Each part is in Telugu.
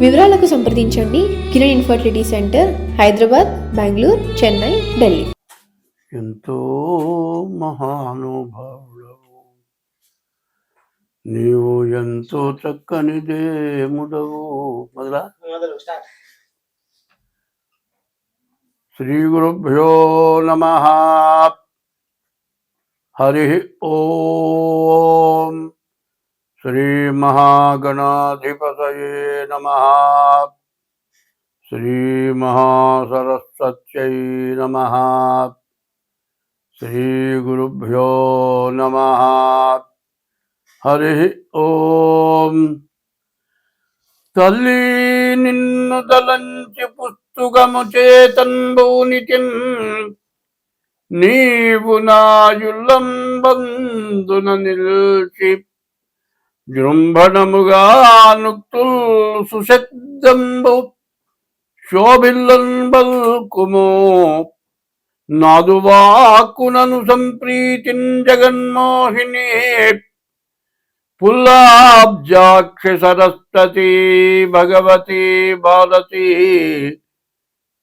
వివరాలకు సంప్రదించండి. Kiran infertility centre Hyderabad Bengaluru Chennai Delhi. ఎంతో మహానుభావుడవు. నీవు ఎంతో చక్కని దేముడవు మొదలా? శ్రీ గురుభ్యో నమ. హరి ఓం శ్రీ మహాగణాధిపతయే నమ శ్రీ మహాసరస్వత్యై నమ శ్రీగురుభ్యో నమ హరి ఓం తల్లి నిన్ను దలంచి పుస్తుగము చేతన్బూనితిన్ నీవు నాయుల్లం బందున నిల్చి జృంభణముగా నుక్తుల్ సుశబ్దంబు శోభిల్లన్ కుమో నాదువాకునను సంప్రీతిన్ జగన్మోహిని పుల్లాబ్జాక్ష సరస్వతి భగవతి భారతి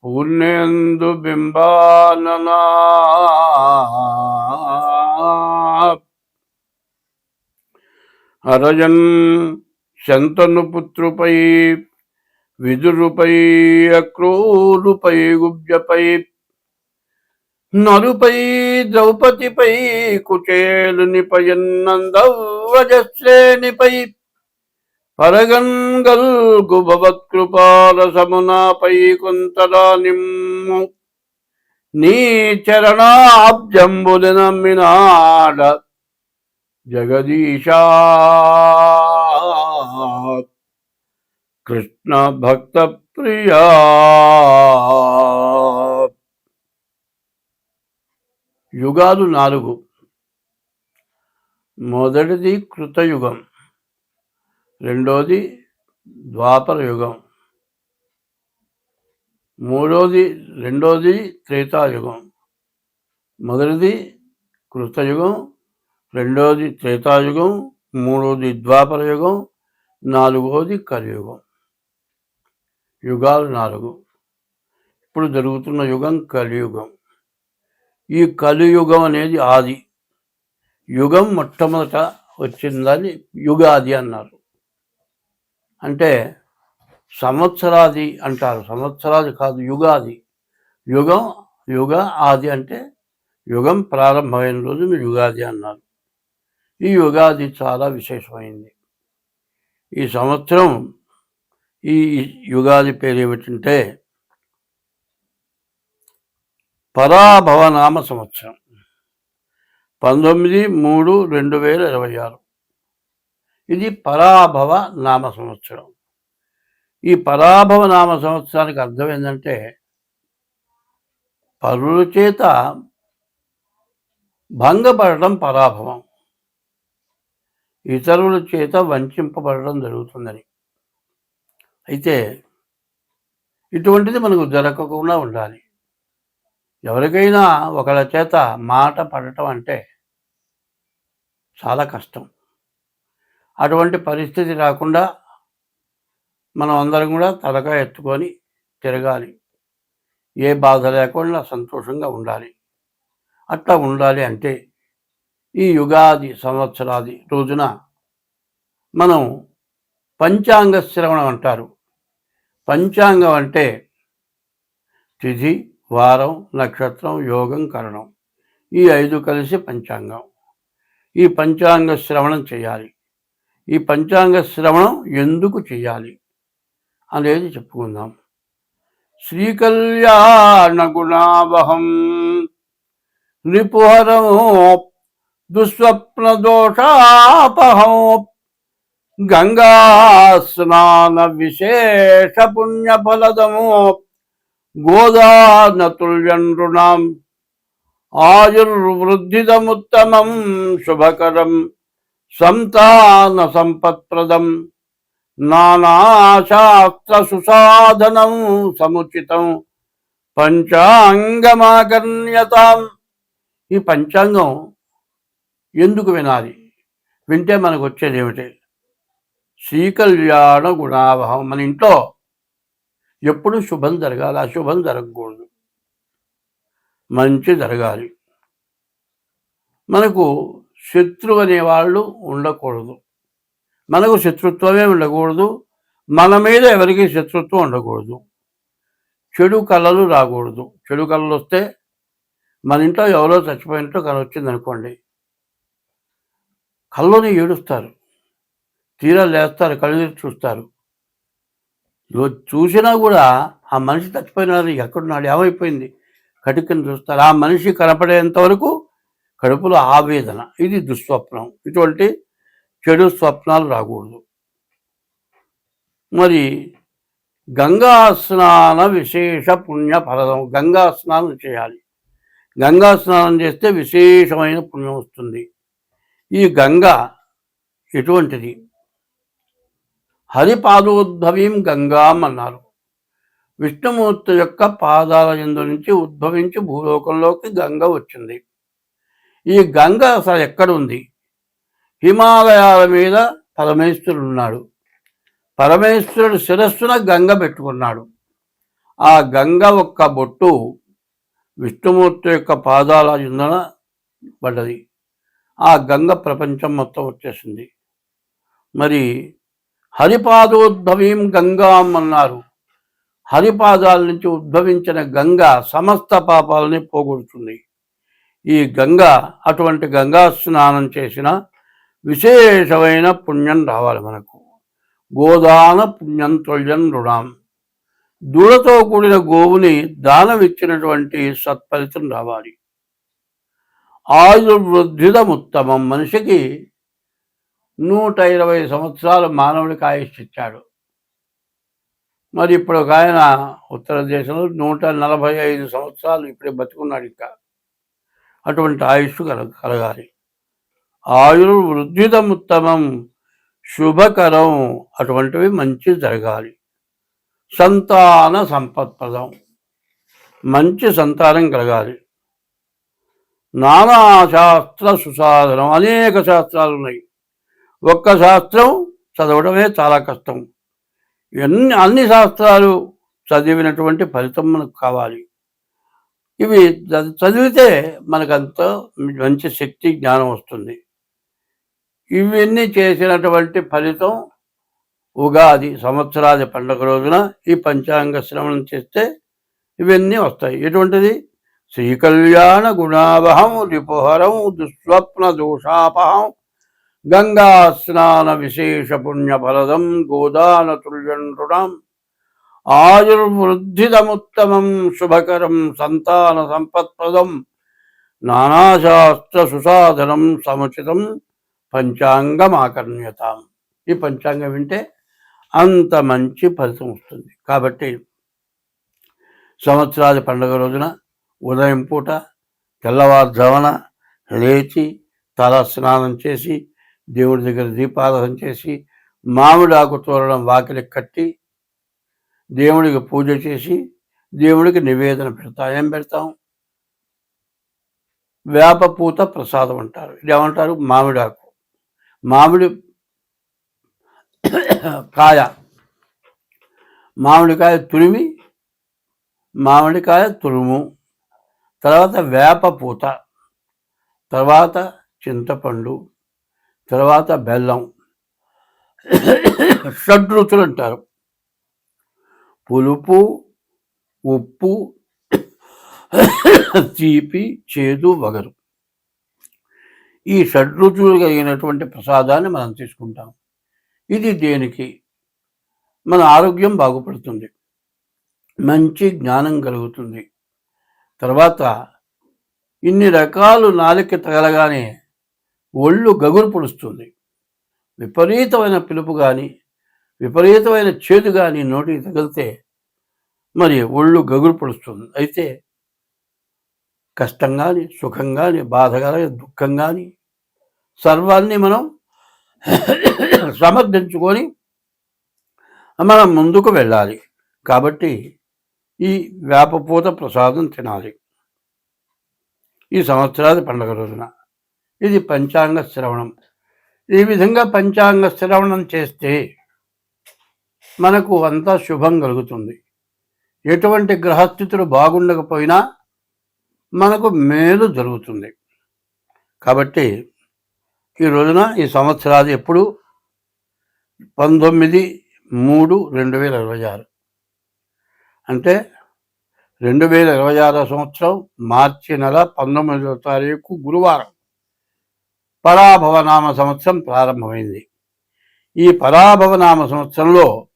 పూర్ణేందు బింబాననా. అరజన్ శంతనుపుత్రుపై విదురుపై అక్రూరుపై గుబ్జపై నరుపై ద్రౌపదిపై కుచేలునిపయన్నందవ్రజశ్రేణిపై పరగంగల్ గుభవత్కృపాల సమునాపై కుంతరా నీ చరణాబ్జంబులినమ్మినాడ జగదీశా కృష్ణ భక్త ప్రియా యుగాలు నాలుగు. మొదటిది కృతయుగం. రెండోది ద్వాపర యుగం మూడోది రెండోది త్రేతాయుగం. మొదటిది కృతయుగం రెండోది త్రేతాయుగం మూడోది ద్వాపర యుగం నాలుగోది కలియుగం. యుగాలు నాలుగు. ఇప్పుడు జరుగుతున్న యుగం కలియుగం. ఈ కలియుగం అనేది ఆది. యుగం మొట్టమొదట వచ్చిందని యుగాది అన్నారు. అంటే సంవత్సరాది అంటారు. సంవత్సరాది కాదు యుగాది. యుగం యుగ ఆది అంటే యుగం ప్రారంభమైన రోజు మీరు యుగాది అన్నారు. ఈ యుగాది చాలా విశేషమైంది. ఈ సంవత్సరం ఈ యుగాది పేరు ఏమిటంటే పరాభవనామ సంవత్సరం. పంతొమ్మిది మూడు రెండు వేల ఇరవై ఆరు. ఇది పరాభవ నామ సంవత్సరం. ఈ పరాభవ నామ సంవత్సరానికి అర్థం ఏంటంటే పరుల చేత భంగపడటం పరాభవం. ఇతరుల చేత వంచింపబడడం జరుగుతుందని. అయితే ఇటువంటిది మనకు జరగకుండా ఉండాలి. ఎవరికైనా ఒకళ్ళ చేత మాట పడటం అంటే చాలా కష్టం. అటువంటి పరిస్థితి రాకుండా మనం అందరం కూడా తలగా ఎత్తుకొని తిరగాలి. ఏ బాధ లేకుండా సంతోషంగా ఉండాలి. అట్లా ఉండాలి అంటే ఈ యుగాది సంవత్సరాది రోజున మనం పంచాంగ శ్రవణం అంటారు. పంచాంగం అంటే తిథి వారం నక్షత్రం యోగం కరణం. ఈ ఐదు కలిసి పంచాంగం. ఈ పంచాంగ శ్రవణం చేయాలి. ఈ పంచాంగ శ్రవణం ఎందుకు చేయాలి అనేది చెప్పుకుందాం. శ్రీకళ్యాణ గుణావహం రిపుహరం దుస్వప్న దోషాపహం గంగా స్నాన విశేష పుణ్య ఫలదము. గోదానతుల్యనృణాం ఆయుర్వృద్ధిదముత్తమం శుభకరం. సంతాన సంపత్ప్రదం. నానాశాస్త్ర సుసాధనం సముచితం. పంచాంగమాకర్ణ్యతాం ఈ పంచాంగం ఎందుకు వినాలి? వింటే మనకు వచ్చేది ఏమిటి? శ్రీకళ్యాణ గుణాభావం. మన ఇంట్లో ఎప్పుడు శుభం జరగాలి అశుభం జరగకూడదు. మంచి జరగాలి. మనకు శత్రువు అనేవాళ్ళు ఉండకూడదు. మనకు శత్రుత్వమే ఉండకూడదు. మన మీద ఎవరికి శత్రుత్వం ఉండకూడదు. చెడు కళలు రాకూడదు. చెడు కళలు వస్తే మన ఇంట్లో ఎవరో చచ్చిపోయినట్టు కళ వచ్చింది అనుకోండి కళ్ళని ఏడుస్తారు. తీరా లేస్తారు కళ్ళు చూస్తారు. చూసినా కూడా ఆ మనిషి చచ్చిపోయినాడు ఎక్కడున్నాడు ఏమైపోయింది? కటికని చూస్తారు. ఆ మనిషి కనపడేంత వరకు కడుపులో ఆవేదన. ఇది దుస్వప్నం. ఇటువంటి చెడు స్వప్నాలు రాకూడదు. మరి గంగా స్నాన విశేష పుణ్య ఫలదం. గంగా స్నానం చేయాలి. గంగా స్నానం చేస్తే విశేషమైన పుణ్యం వస్తుంది. ఈ గంగ ఎటువంటిది? హరిపాదోద్భవీం గంగాం అన్నారు విష్ణుమూర్తి యొక్క పాదాల యందు నుంచి ఉద్భవించి భూలోకంలోకి గంగ వచ్చింది. ఈ గంగ అసలు ఎక్కడుంది? హిమాలయాల మీద పరమేశ్వరుడు ఉన్నాడు పరమేశ్వరుడు శిరస్సున గంగ పెట్టుకున్నాడు. ఆ గంగ ఒక్క బొట్టు విష్ణుమూర్తి యొక్క పాదాల యందున పడ్డది. ఆ గంగ ప్రపంచం మొత్తం వచ్చేసింది. మరి హరిపాదోద్భవీం గంగాం అన్నారు. హరిపాదాల నుంచి ఉద్భవించిన గంగ సమస్త పాపాలని పోగొడుతుంది. ఈ గంగ అటువంటి గంగా స్నానం చేసిన విశేషమైన పుణ్యం రావాలి మనకు. గోదాన పుణ్యం తొల్యం రుణం. దూడతో కూడిన గోవుని దానమిచ్చినటువంటి సత్ఫలితం రావాలి. ఆయుర్వృద్ధిదముత్తమం మనిషికి నూట ఇరవై సంవత్సరాలు మానవుడికి ఆయుష్టిచ్చాడు మరి ఇప్పుడు ఒక ఆయన ఉత్తర దేశంలో నూట నలభై ఐదు సంవత్సరాలు ఇప్పుడే బతుకున్నాడు ఇంకా. అటువంటి ఆయుష్ కల కలగాలి. ఆయుర్వృద్ధితముత్తమం శుభకరం అటువంటివి మంచి జరగాలి. సంతాన సంపత్పదం మంచి సంతానం కలగాలి. నానా శాస్త్ర సుసాధనం అనేక శాస్త్రాలు ఉన్నాయి. ఒక్క శాస్త్రం చదవడమే చాలా కష్టం. ఎన్ని అన్ని శాస్త్రాలు చదివినటువంటి ఫలితం మనకు కావాలి. ఇవి చదివితే మనకంత మంచి శక్తి జ్ఞానం వస్తుంది. ఇవన్నీ చేసినటువంటి ఫలితం ఉగాది సంవత్సరాది పండుగ రోజున ఈ పంచాంగ శ్రవణం చేస్తే ఇవన్నీ వస్తాయి. ఎటువంటిది? శ్రీకళ్యాణ గుణావహం రిపోహరం దుస్వప్న దోషాపహం గంగా స్నాన విశేష పుణ్యఫలదం గోదాన తుల్యండ్రుణం ఆయుర్వృద్ధిదముత్తమం శుభకరం సంతాన సంపత్పదం. నానాశాస్త్ర సుసాధనం సముచితం పంచాంగమాకర్ణ్యతాం. ఈ పంచాంగం వింటే అంత మంచి ఫలితం వస్తుంది. కాబట్టి సంవత్సరాది పండుగ రోజున ఉదయం పూట తెల్లవారుజామున లేచి తల స్నానం చేసి దేవుడి దగ్గర దీపారాధన చేసి మామిడి ఆకు తోరణం వాకిలి కట్టి దేవుడికి పూజ చేసి దేవుడికి నివేదన పెడతాం. ఏం పెడతాం? వేపపూత ప్రసాదం అంటారు. ఇది ఏమంటారు? మామిడాకు. మామిడి కాయ. మామిడికాయ తురిమి మామిడికాయ తురుము తర్వాత వేప పూత తర్వాత చింతపండు తర్వాత బెల్లం. షడ్రుచులు అంటారు. పులుపు ఉప్పు తీపి చేదు వగరు. ఈ షడ్రుచులు కలిగినటువంటి ప్రసాదాన్ని మనం తీసుకుంటాం. ఇది దేనికి? మన ఆరోగ్యం బాగుపడుతుంది. మంచి జ్ఞానం కలుగుతుంది. తర్వాత ఇన్ని రకాలు నాలుక తగలగానే ఒళ్ళు గగురు పొడుస్తుంది విపరీతమైన పిలుపు కానీ విపరీతమైన చేదు కానీ నోటికి తగిలితే మరి ఒళ్ళు గగురు పొడుస్తుంది అయితే కష్టం కానీ సుఖం కానీ బాధ కానీ దుఃఖం కానీ సర్వాన్ని మనం సమర్థించుకొని మనం ముందుకు వెళ్ళాలి. కాబట్టి ఈ వేపపూత ప్రసాదం తినాలి. ఈ సంవత్సరాది పండుగ రోజున. ఇది పంచాంగ శ్రవణం. ఈ విధంగా పంచాంగ శ్రవణం చేస్తే మనకు అంతా శుభం కలుగుతుంది. ఎటువంటి గ్రహస్థితులు బాగుండకపోయినా మనకు మేలు జరుగుతుంది. కాబట్టి ఈ రోజున ఈ సంవత్సరాది ఎప్పుడు? పంతొమ్మిది మూడు రెండు వేల ఇరవై ఆరు. అంటే రెండు వేల ఇరవై ఆరో సంవత్సరం మార్చి నెల పంతొమ్మిదవ తారీఖు గురువారం. పరాభవనామ సంవత్సరం ప్రారంభమైంది. ఈ పరాభవనామ సంవత్సరంలో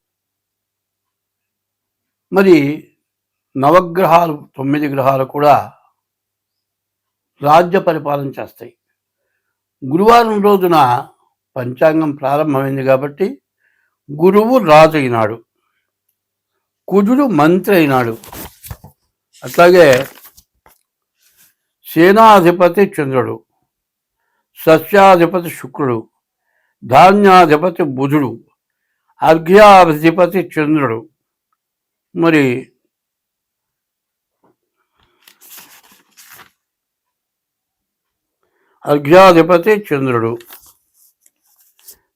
మరి నవగ్రహాలు తొమ్మిది గ్రహాలు కూడా రాజ్య పరిపాలన చేస్తాయి. గురువారం రోజున పంచాంగం ప్రారంభమైంది కాబట్టి గురువు రాజు అయినాడు. కుజుడు మంత్రి అయినాడు. అట్లాగే సేనాధిపతి చంద్రుడు. సస్యాధిపతి శుక్రుడు ధాన్యాధిపతి బుధుడు అర్ఘ్యాధిపతి చంద్రుడు. మరి అర్ఘ్యాధిపతి చంద్రుడు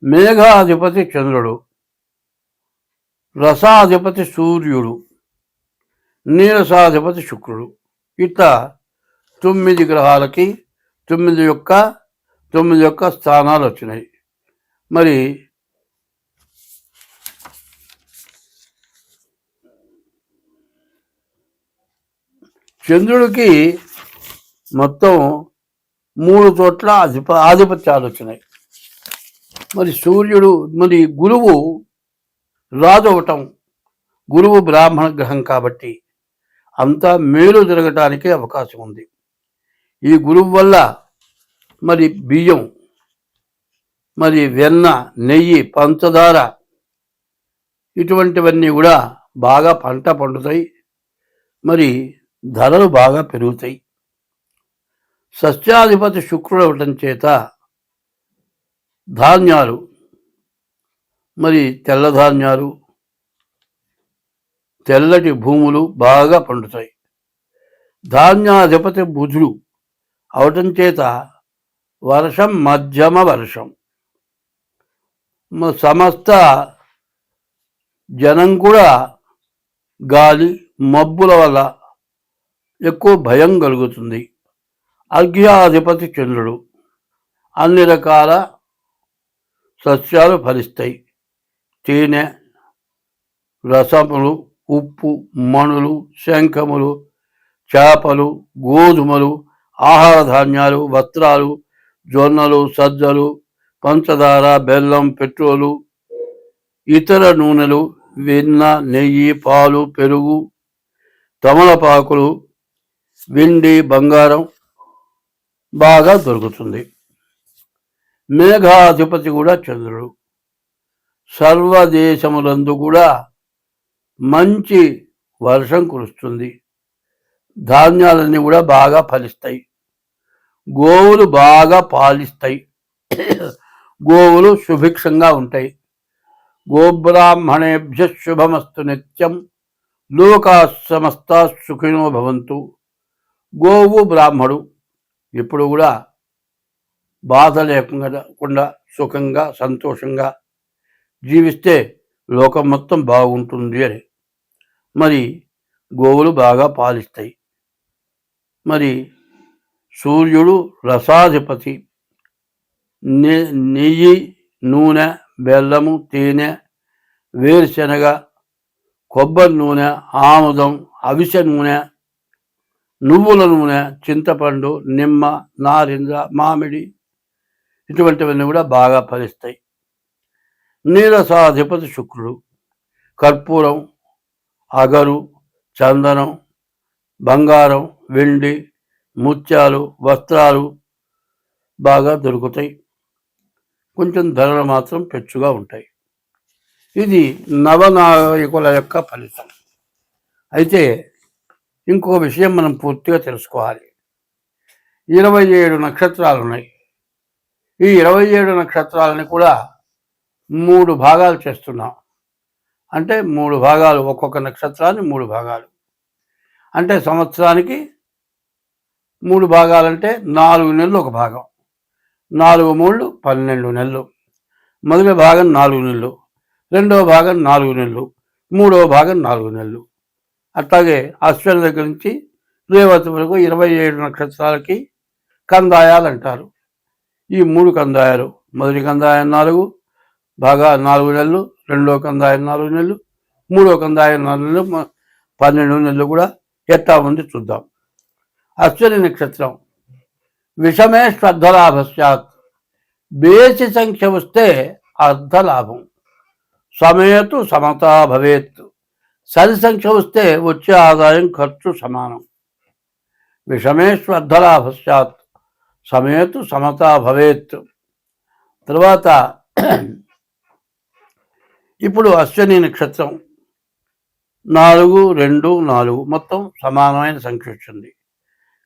మేఘాధిపతి చంద్రుడు రసాధిపతి సూర్యుడు నీరసాధిపతి శుక్రుడు. ఇట్లా తొమ్మిది గ్రహాలకి తొమ్మిది యొక్క తొమ్మిది యొక్క స్థానాలు వచ్చినాయి. మరి చంద్రుడికి మొత్తం మూడు చోట్ల అధిప ఆధిపత్యాలు వచ్చినాయి. మరి సూర్యుడు మరి గురువు రాజు అవటం గురువు బ్రాహ్మణ గ్రహం కాబట్టి అంతా మేలు జరగటానికి అవకాశం ఉంది. ఈ గురువు వల్ల మరి బియ్యం మరి వెన్న నెయ్యి పంచదార ఇటువంటివన్నీ కూడా బాగా పంట పండుతాయి. మరి ధరలు బాగా పెరుగుతాయి. సస్యాధిపతి శుక్రుడు అవటం చేత ధాన్యాలు మరి తెల్ల ధాన్యాలు తెల్లటి భూములు బాగా పండుతాయి. ధాన్యాధిపతి బుధుడు అవటం చేత వర్షం మధ్యమ వర్షం. సమస్త జనం కూడా గాలి మబ్బుల వల్ల ఎక్కువ భయం కలుగుతుంది. అర్ఘ్యాధిపతి చంద్రుడు అన్ని రకాల సస్యాలు ఫలిస్తాయి. తేనె రసములు ఉప్పు మణులు శంఖములు చేపలు గోధుమలు ఆహార ధాన్యాలు వస్త్రాలు జొన్నలు సజ్జలు పంచదార బెల్లం పెట్రోలు ఇతర నూనెలు వెన్న నెయ్యి పాలు పెరుగు తమలపాకులు వెండి బంగారం బాగా దొరుకుతుంది. మేఘాధిపతి కూడా చంద్రుడు. సర్వదేశములందు కూడా మంచి వర్షం కురుస్తుంది. ధాన్యాలన్నీ కూడా బాగా ఫలిస్తాయి. గోవులు బాగా పాలిస్తాయి. గోవులు సుభిక్షంగా ఉంటాయి. గోబ్రాహ్మణేభ్య శుభమస్తు నిత్యం. లోకా సమస్త సుఖినో భవంతు. గోవు బ్రాహ్మడు. ఎప్పుడు కూడా బాధ లేకుండా సుఖంగా సంతోషంగా జీవిస్తే లోకం మొత్తం బాగుంటుంది అని. మరి గోవులు బాగా పాలిస్తాయి. మరి సూర్యుడు రసాధిపతి. నె- నెయ్యి నూనె బెల్లము తేనె వేరుశనగ కొబ్బరి నూనె ఆముదం అవిసె నూనె నువ్వుల నూనె చింతపండు నిమ్మ నారింజ మామిడి ఇటువంటివన్నీ కూడా బాగా ఫలిస్తాయి. నీరసాధిపతి శుక్రుడు. కర్పూరం అగరు చందనం బంగారం వెండి ముత్యాలు వస్త్రాలు బాగా దొరుకుతాయి. కొంచెం ధరలు మాత్రం పెచ్చుగా ఉంటాయి. ఇది నవనాయకుల యొక్క ఫలితం. అయితే ఇంకొక విషయం మనం పూర్తిగా తెలుసుకోవాలి. ఇరవై ఏడు నక్షత్రాలు ఉన్నాయి. ఈ ఇరవై ఏడు నక్షత్రాలని కూడా మూడు భాగాలు చేస్తున్నాం. అంటే మూడు భాగాలు. ఒక్కొక్క నక్షత్రాన్ని మూడు భాగాలు. అంటే సంవత్సరానికి మూడు భాగాలంటే నాలుగు నెలలు ఒక భాగం. నాలుగు మూడు పన్నెండు నెలలు. మొదటి భాగం నాలుగు నెలలు. రెండవ భాగం నాలుగు నెలలు. మూడవ భాగం నాలుగు నెలలు. అట్లాగే అశ్విని దగ్గర నుంచి రేవతి వరకు ఇరవై ఏడు నక్షత్రాలకి కందాయాలు అంటారు. ఈ మూడు కందాయాలు మొదటి కందాయం నాలుగు బాగా నాలుగు నెలలు రెండో కందాయం నాలుగు నెలలు మూడో కందాయం నాలుగు నెలలు పన్నెండు నెలలు కూడా ఎట్టా ఉంది చూద్దాం. అశ్విని నక్షత్రం. విషమే శ్రద్ధలాభస్యాత్ బేసి సంఖ్య వస్తే అర్ధలాభం. సమయతు సమతా భవేత్. సరి సంఖ్య వస్తే వచ్చే ఆదాయం ఖర్చు సమానం. విషమే శ్రద్ధలాభస్యాత్ సమయతు సమతా భవేత్. తర్వాత ఇప్పుడు అశ్విని నక్షత్రం. నాలుగు రెండు నాలుగు మొత్తం సమానమైన సంఖ్య వచ్చింది.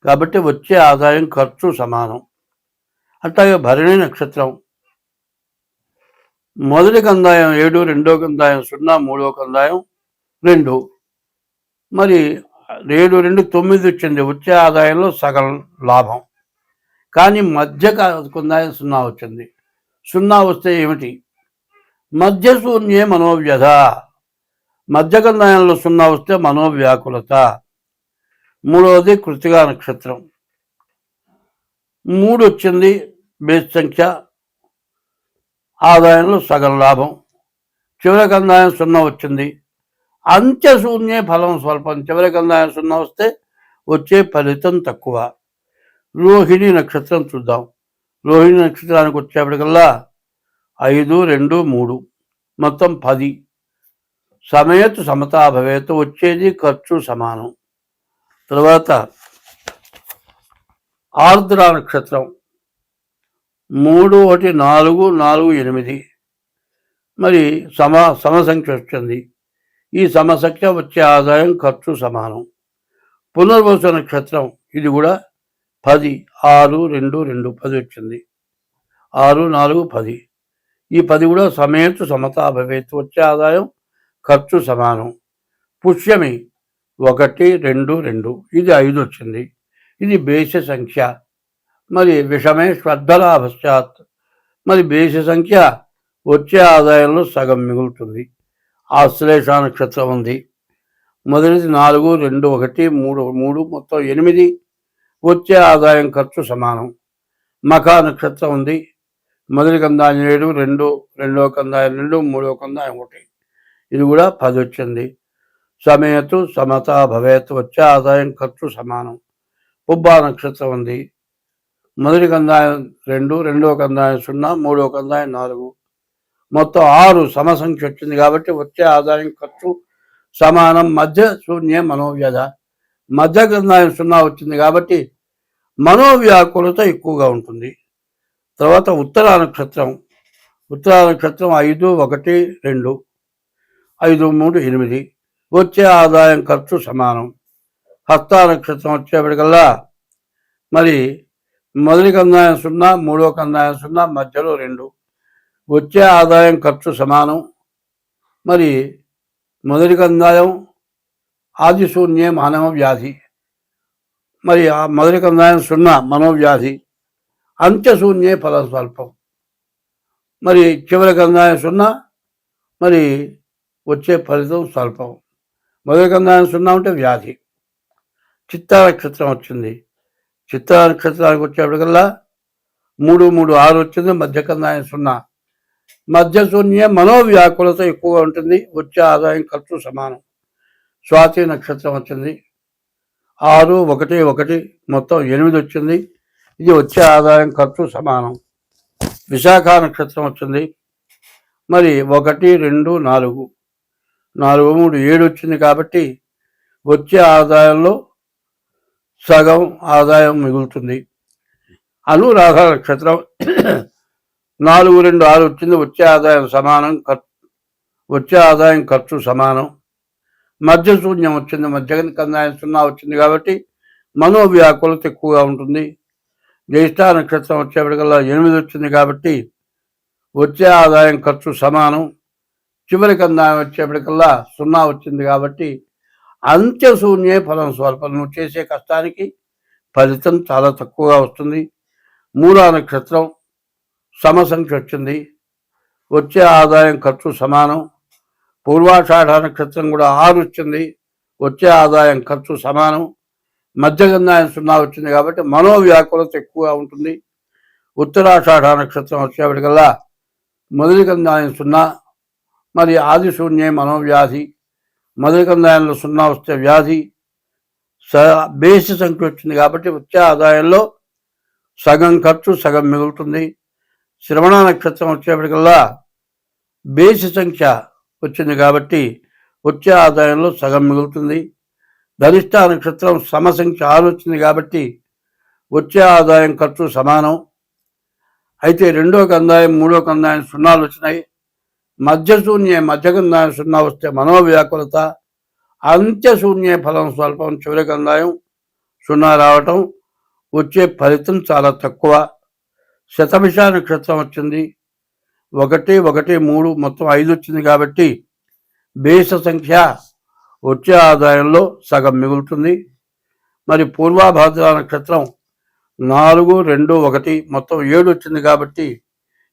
కాబట్టి వచ్చే ఆదాయం ఖర్చు సమానం. అట్లాగే భరణి నక్షత్రం. మొదటి కందాయం ఏడు రెండో కందాయం సున్నా మూడో కందాయం రెండు. మరి ఏడు రెండు తొమ్మిది వచ్చింది. వచ్చే ఆదాయంలో సగం లాభం. కానీ మధ్య కందాయం సున్నా వచ్చింది. సున్నా వస్తే ఏమిటి? మధ్య శూన్యే మనోవ్యధ. మధ్య కందాయంలో సున్నా వస్తే మనోవ్యాకులత. మూడవది కృతిగా నక్షత్రం. మూడు వచ్చింది బేస్ సంఖ్య ఆదాయంలో సగం లాభం. చివరికి కందాయం సున్నా వచ్చింది. అంత్యశూన్యే ఫలం స్వల్పం. చివరికి కందాయం సున్నా వస్తే వచ్చే ఫలితం తక్కువ. రోహిణి నక్షత్రం చూద్దాం. రోహిణి నక్షత్రానికి వచ్చేప్పటికల్లా ఐదు రెండు మూడు మొత్తం పది. సమయతు సమతాభవేత వచ్చేది ఖర్చు సమానం. తర్వాత ఆర్ద్ర నక్షత్రం. మూడు ఒకటి నాలుగు నాలుగు ఎనిమిది. మరి సమ సమసంఖ్య వచ్చింది. ఈ సమసంఖ్య వచ్చే ఆదాయం ఖర్చు సమానం. పునర్వస నక్షత్రం ఇది కూడా పది ఆరు రెండు రెండు పది వచ్చింది. ఆరు నాలుగు పది. ఈ పది కూడా సమేతు సమతా భవేత్ వచ్చే ఆదాయం ఖర్చు సమానం. పుష్యమి ఒకటి రెండు రెండు. ఇది ఐదు వచ్చింది ఇది బేస సంఖ్య. మరి విషమే శ్రద్ధలాభశ్చాత్. మరి బేస సంఖ్య వచ్చే ఆదాయంలో సగం మిగులుతుంది. ఆశ్లేష నక్షత్రం ఉంది. మొదటిది నాలుగు రెండు ఒకటి మూడు మూడు మొత్తం ఎనిమిది. వచ్చే ఆదాయం ఖర్చు సమానం. మఖా నక్షత్రం ఉంది. మొదటి కందాయం ఏడు రెండు రెండో కందాయం రెండు మూడో కందాయం ఒకటి. ఇది కూడా పది వచ్చింది సమేతు సమత భవేత్ వచ్చే ఆదాయం ఖర్చు సమానం. పుబ్బా నక్షత్రం ఉంది. మొదటి కందాయం రెండు రెండో కందాయం సున్నా మూడో కందాయం నాలుగు. మొత్తం ఆరు సమసంఖ్య వచ్చింది కాబట్టి వచ్చే ఆదాయం ఖర్చు సమానం. మధ్య శూన్య మనోవ్యధ. మధ్య కందాయం సున్నా వచ్చింది కాబట్టి మనోవ్యాకులత ఎక్కువగా ఉంటుంది. తర్వాత ఉత్తర నక్షత్రం. ఉత్తర నక్షత్రం ఐదు ఒకటి రెండు. ఐదు మూడు ఎనిమిది. వచ్చే ఆదాయం ఖర్చు సమానం. హస్త నక్షత్రం వచ్చేప్పటికల్లా మరి మొదటి కందాయం సున్నా మూడో కందాయం సున్నా మధ్యలో రెండు. వచ్చే ఆదాయం ఖర్చు సమానం. మరి మొదటి కందాయం ఆదిశూన్యే మానవవ్యాధి వ్యాధి మరి ఆ మొదటి కందాయం సున్నా మనోవ్యాధి. అంత్యశూన్యే ఫలం స్వల్పం మరి చివరి కందాయం సున్నా మరి వచ్చే ఫలితం స్వల్పం. మొదటి సున్నా ఉంటే వ్యాధి. చిత్తా నక్షత్రం వచ్చింది. చిత్తా నక్షత్రానికి వచ్చేప్పటికల్లా మూడు మూడు ఆరు వచ్చింది మధ్య కందాయం సున్నా. మధ్య శూన్య మనోవ్యాకులత ఎక్కువగా ఉంటుంది వచ్చే ఆదాయం ఖర్చు సమానం. స్వాతి నక్షత్రం వచ్చింది. ఆరు ఒకటి ఒకటి మొత్తం ఎనిమిది వచ్చింది. ఇది వచ్చే ఆదాయం ఖర్చు సమానం. విశాఖ నక్షత్రం వచ్చింది. మరి ఒకటి రెండు నాలుగు. నాలుగు మూడు ఏడు వచ్చింది కాబట్టి వచ్చే ఆదాయంలో సగం ఆదాయం మిగులుతుంది. అనురాధ నక్షత్రం నాలుగు రెండు ఆరు వచ్చింది వచ్చే ఆదాయం సమానం వచ్చే ఆదాయం ఖర్చు సమానం. మధ్య శూన్యం వచ్చింది మధ్య కందాయం సున్నా వచ్చింది కాబట్టి మనోవ్యాకులత ఎక్కువగా ఉంటుంది. జ్యేష్ఠ నక్షత్రం వచ్చేప్పటికల్లా ఎనిమిది వచ్చింది కాబట్టి వచ్చే ఆదాయం ఖర్చు సమానం. చివరి వచ్చేప్పటికల్లా సున్నా వచ్చింది కాబట్టి అంత్యశూన్యే ఫలం స్వల్పం. నువ్వు చేసే కష్టానికి ఫలితం చాలా తక్కువగా వస్తుంది. మూలా నక్షత్రం సమసంఖ్య వచ్చింది. వచ్చే ఆదాయం ఖర్చు సమానం. పూర్వాషాఢ నక్షత్రం కూడా ఆరు వచ్చింది. వచ్చే ఆదాయం ఖర్చు సమానం. మధ్యగంధాయం సున్నా వచ్చింది కాబట్టి మనోవ్యాకులత ఎక్కువగా ఉంటుంది. ఉత్తరాషాఢ నక్షత్రం వచ్చేప్పటికల్లా మొదటి గంధాయం సున్నా మరి ఆదిశూన్యే మనోవ్యాధి. మొదటి కందాయంలో సున్నా వస్తే వ్యాధి. స బేసి సంఖ్య వచ్చింది కాబట్టి వచ్చే ఆదాయంలో సగం ఖర్చు సగం మిగులుతుంది. శ్రవణ నక్షత్రం వచ్చేప్పటికల్లా బేసి సంఖ్య వచ్చింది కాబట్టి వచ్చే ఆదాయంలో సగం మిగులుతుంది. ధనిష్ట నక్షత్రం సమసంఖ్య ఆరు వచ్చింది కాబట్టి వచ్చే ఆదాయం ఖర్చు సమానం. అయితే రెండో కందాయం మూడో కందాయం సున్నాలు వచ్చినాయి. మధ్యశూన్యే మధ్యకందాయం సున్నా వస్తే మనోవ్యాకులత అంత్యశూన్యే ఫలం స్వల్పం చివరి గంధాయం సున్నా రావటం వచ్చే ఫలితం చాలా తక్కువ. శతభిష నక్షత్రం వచ్చింది. ఒకటి ఒకటి మూడు మొత్తం ఐదు వచ్చింది కాబట్టి బేస సంఖ్య వచ్చే ఆదాయంలో సగం మిగులుతుంది. మరి పూర్వాభాద్ర నక్షత్రం నాలుగు రెండు ఒకటి మొత్తం ఏడు వచ్చింది కాబట్టి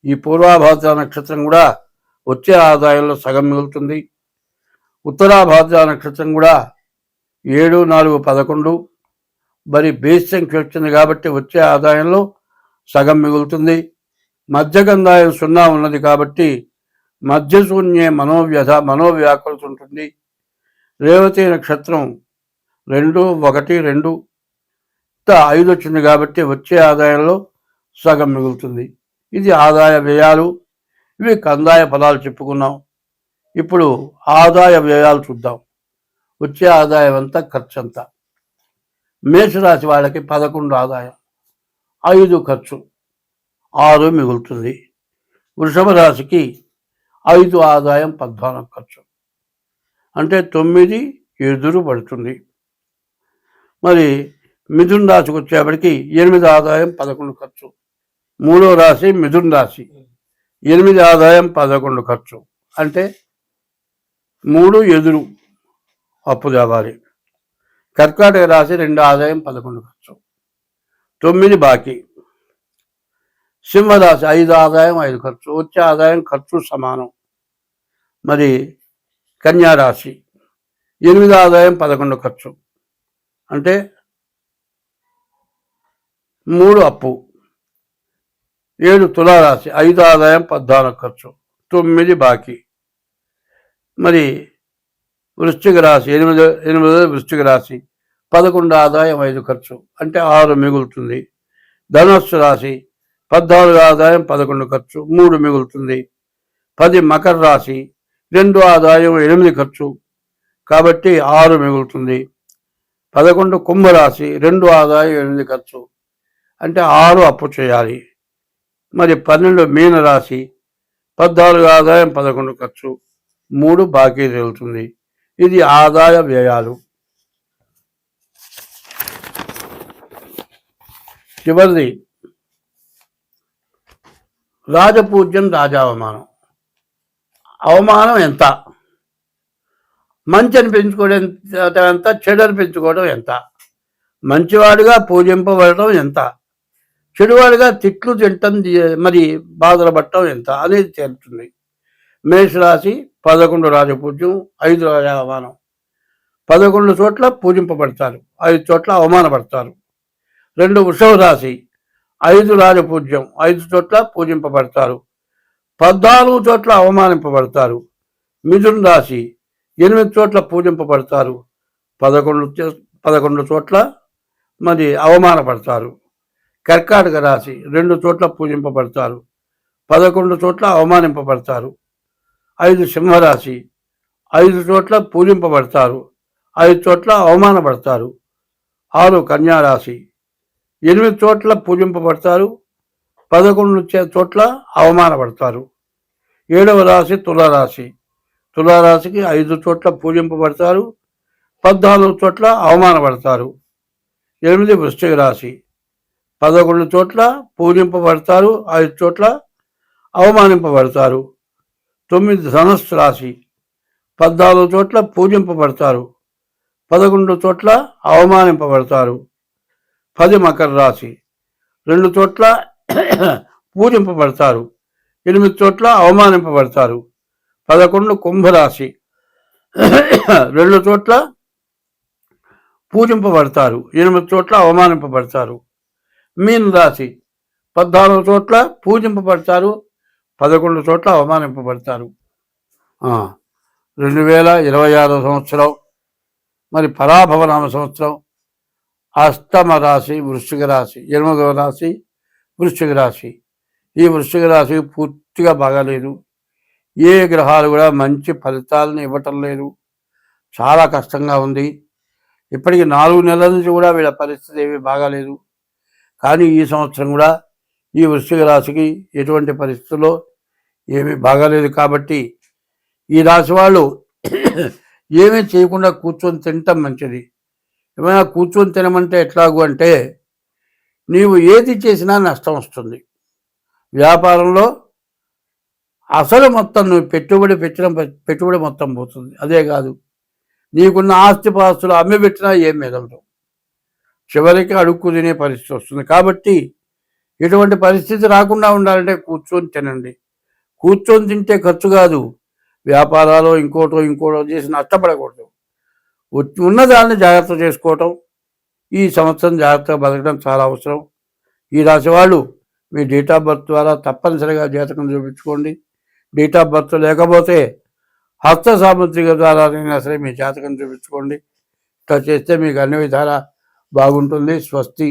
ఈ పూర్వాభాద్ర నక్షత్రం కూడా వచ్చే ఆదాయంలో సగం మిగులుతుంది. ఉత్తరాభాద్ర నక్షత్రం కూడా ఏడు నాలుగు పదకొండు. మరి బేస్ సంఖ్య వచ్చింది కాబట్టి వచ్చే ఆదాయంలో సగం మిగులుతుంది. మధ్యగంధాయం సున్నా ఉన్నది కాబట్టి మధ్యశూన్యే మనోవ్యధ మనోవ్యాకృతి ఉంటుంది. రేవతి నక్షత్రం రెండు ఒకటి రెండు. ఐదు వచ్చింది కాబట్టి వచ్చే ఆదాయంలో సగం మిగులుతుంది. ఇది ఆదాయ వ్యయాలు. ఇవి కందాయ పదాలు చెప్పుకున్నాం. ఇప్పుడు ఆదాయ వ్యయాలు చూద్దాం. వచ్చే ఆదాయం అంతా ఖర్చు అంతా మేషరాశి వాళ్ళకి పదకొండు ఆదాయం. ఐదు ఖర్చు. ఆరు మిగులుతుంది. వృషభ రాశికి ఐదు ఆదాయం పద్నాలుగు ఖర్చు. అంటే తొమ్మిది ఎదురు పడుతుంది. మరి మిథున్ రాశికి వచ్చేప్పటికి ఎనిమిది ఆదాయం పదకొండు ఖర్చు. మూడో రాశి మిథున్ రాశి. ఎనిమిది ఆదాయం పదకొండు ఖర్చు. అంటే మూడు ఎదురు అప్పు తేవాలి కర్కాటక రాశి రెండు ఆదాయం పదకొండు ఖర్చు. తొమ్మిది బాకీ. సింహరాశి ఐదు ఆదాయం ఐదు ఖర్చు. వచ్చే ఆదాయం ఖర్చు సమానం. మరి కన్యా రాశి ఎనిమిది ఆదాయం పదకొండు ఖర్చు. అంటే మూడు అప్పు. ఏడు తులారాశి ఐదు ఆదాయం పద్నాలుగు ఖర్చు తొమ్మిది బాకీ. మరి వృశ్చిక రాశి ఎనిమిది ఎనిమిది వృశ్చిక రాశి పదకొండు ఆదాయం ఐదు ఖర్చు అంటే ఆరు మిగులుతుంది. ధనుస్సు రాశి పద్నాలుగు ఆదాయం పదకొండు ఖర్చు మూడు మిగులుతుంది. పది మకర రాశి రెండు ఆదాయం ఎనిమిది ఖర్చు కాబట్టి ఆరు మిగులుతుంది. పదకొండు కుంభరాశి రెండు ఆదాయం ఎనిమిది ఖర్చు అంటే ఆరు అప్పు చేయాలి. మరి పన్నెండు మీనరాశి పద్నాలుగు ఆదాయం పదకొండు ఖర్చు మూడు బాకీ తేలుతుంది. ఇది ఆదాయ వ్యయాలు. చివరిది రాజపూజ్యం రాజావమానం అవమానం. ఎంత? మంచి పెంచుకోవడం ఎంత? చెడు పెంచుకోవడం ఎంత? మంచివాడిగా పూజింపబడటం ఎంత? చెడువాడిగా తిట్లు తింటం మరి బాధలు పట్టడం ఎంత అనేది తేలుతుంది. మేషరాశి పదకొండు రాజపూజ్యం ఐదు రాజ అవమానం. పదకొండు చోట్ల పూజింపబడతారు ఐదు చోట్ల అవమానపడతారు. రెండు వృషభ రాశి ఐదు రాజపూజ్యం ఐదు చోట్ల పూజింపబడతారు. పద్నాలుగు చోట్ల అవమానింపబడతారు. మిథున రాశి ఎనిమిది చోట్ల పూజింపబడతారు. పదకొండు పదకొండు చోట్ల మరి అవమానపడతారు. కర్కాటక రాశి రెండు చోట్ల పూజింపబడతారు. పదకొండు చోట్ల అవమానింపబడతారు. ఐదు సింహరాశి ఐదు చోట్ల పూజింపబడతారు. ఐదు చోట్ల అవమానపడతారు. ఆరు కన్యారాశి ఎనిమిది చోట్ల పూజింపబడతారు. పదకొండు చోట్ల అవమానపడతారు. ఏడవ రాశి తులారాశి తులారాశికి ఐదు చోట్ల పూజింపబడతారు. పద్నాలుగు చోట్ల అవమానపడతారు. ఎనిమిది వృశ్చిక రాశి పదకొండు చోట్ల పూజింపబడతారు ఐదు చోట్ల అవమానింపబడతారు. తొమ్మిది ధనస్సు రాశి పద్నాలుగు చోట్ల పూజింపబడతారు పదకొండు చోట్ల అవమానింపబడతారు. పది మకర రాశి రెండు చోట్ల పూజింపబడతారు ఎనిమిది చోట్ల అవమానింపబడతారు. పదకొండు కుంభరాశి రెండు చోట్ల పూజింపబడతారు ఎనిమిది చోట్ల అవమానింపబడతారు. మీన రాశి పద్నాలుగు చోట్ల పూజింపబడతారు పదకొండు చోట్ల అవమానింపబడతారు. రెండు వేల ఇరవై ఆరో సంవత్సరం మరి పరాభవనామ సంవత్సరం అష్టమ రాశి వృశ్చిక రాశి ఎనిమిదవ రాశి వృశ్చిక రాశి. ఈ వృశ్చిక రాశి పూర్తిగా బాగాలేదు. ఏ గ్రహాలు కూడా మంచి ఫలితాలను ఇవ్వటం లేదు. చాలా కష్టంగా ఉంది. ఇప్పటికి నాలుగు నెలల నుంచి కూడా వీళ్ళ పరిస్థితి ఏమీ బాగాలేదు. కానీ ఈ సంవత్సరం కూడా ఈ వృశ్చిక రాశికి ఎటువంటి పరిస్థితుల్లో ఏమీ బాగాలేదు కాబట్టి ఈ రాశి వాళ్ళు ఏమీ చేయకుండా కూర్చొని తినటం మంచిది. ఏమైనా కూర్చొని తినమంటే ఎట్లాగు అంటే నీవు ఏది చేసినా నష్టం వస్తుంది. వ్యాపారంలో అసలు మొత్తం నువ్వు పెట్టుబడి పెట్టిన పెట్టుబడి మొత్తం పోతుంది. అదే కాదు నీకున్న ఆస్తిపాస్తులు అమ్మి పెట్టినా ఏం మిగలదు చివరికి అడుక్కు తినే పరిస్థితి వస్తుంది. కాబట్టి ఇటువంటి పరిస్థితి రాకుండా ఉండాలంటే కూర్చొని తినండి. కూర్చొని తింటే ఖర్చు కాదు. వ్యాపారాలు ఇంకోటో ఇంకోటో చేసి నష్టపడకూడదు. ఉన్న ఉన్నదాన్ని జాగ్రత్త చేసుకోవటం ఈ సంవత్సరం జాగ్రత్తగా బతకడం చాలా అవసరం. ఈ రాశి వాళ్ళు మీ డేట్ ఆఫ్ బర్త్ ద్వారా తప్పనిసరిగా జాతకం చూపించుకోండి. డేట్ ఆఫ్ బర్త్ లేకపోతే హస్త సాముద్రిక ద్వారా అయినా సరే మీ జాతకం చూపించుకోండి. ఇట్లా చేస్తే మీకు అన్ని విధాలా బాగుంటుంది స్వస్తి.